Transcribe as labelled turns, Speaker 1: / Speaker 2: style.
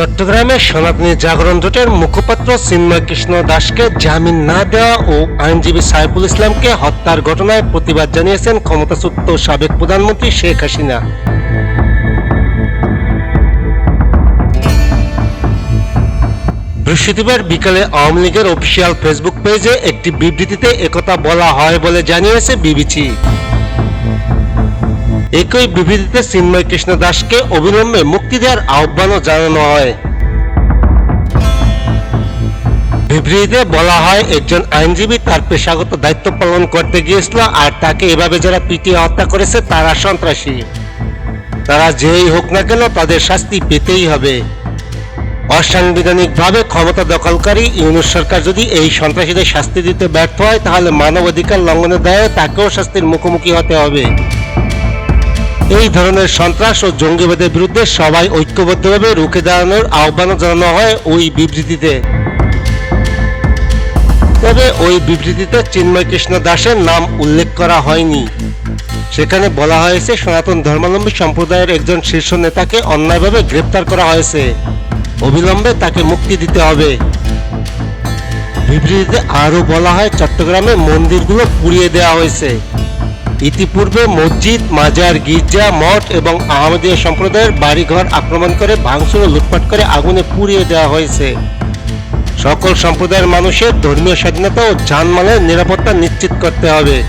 Speaker 1: চট্টগ্রামে সনাতনী জাগরণ জোটের মুখপাত্র চিন্ময় কৃষ্ণ দাসকে জামিন না দেওয়া ও আইনজীবী সাইফুল ইসলামকে হত্যার ঘটনায় প্রতিবাদ জানিয়েছেন ক্ষমতাচ্যুত সাবেক প্রধানমন্ত্রী শেখ হাসিনা। বৃহস্পতিবার বিকালে আওয়ামী লীগের অফিসিয়াল ফেসবুক পেজে একটি বিবৃতিতে একথা বলা হয় বলে জানিয়েছে বিবিসি। একই বিবৃতিতে চিন্ময় কৃষ্ণ দাসকে অবিলম্বে মুক্তি দেওয়ার আহ্বানও জানানো হয়। বিবৃতিতে বলা হয়, একজন আইনজীবী তার পেশাগত দায়িত্ব পালন করতে গিয়েছিল আর তাকে এভাবে যারা পিটিয়ে হত্যা করেছে তারা সন্ত্রাসী। তারা যেই হোক না কেন তাদের শাস্তি পেতেই হবে। অসাংবিধানিকভাবে ক্ষমতা দখলকারী ইউনুস সরকার যদি এই সন্ত্রাসীদের শাস্তি দিতে ব্যর্থ হয়, তাহলে মানবাধিকার লঙ্ঘনের দায়ে তাকেও শাস্তির মুখোমুখি হতে হবে। এই ধরনের সন্ত্রাস ও জঙ্গিবাদের বিরুদ্ধে সবাই ঐক্যবদ্ধভাবে রুখে দাঁড়ানোর আহ্বানও জানানো হয় ওই বিবৃতিতে। তবে ওই বিবৃতিতে চিন্ময় কৃষ্ণ দাসের নাম উল্লেখ করা হয়নি। সেখানে বলা হয়েছে, সনাতন ধর্মাবলম্বী সম্প্রদায়ের একজন শীর্ষ নেতাকে অন্যায়ভাবে গ্রেপ্তার করা হয়েছে। অবিলম্বে তাকে মুক্তি দিতে হবে। বিবৃতিতে আরও বলা হয়, চট্টগ্রামে মন্দিরগুলো পুড়িয়ে দেওয়া হয়েছে। ইতিপূর্বে মসজিদ, মাজার, গির্জা, মঠ এবং আহমদীয় সম্প্রদায়ের বাড়িঘর আক্রমণ করে, ভাঙচুর ও লুটপাট করে আগুনে পুড়িয়ে দেওয়া হয়েছে। সকল সম্প্রদায়ের মানুষের ধর্মীয় স্বাধীনতা ও যানমালের নিরাপত্তা নিশ্চিত করতে হবে।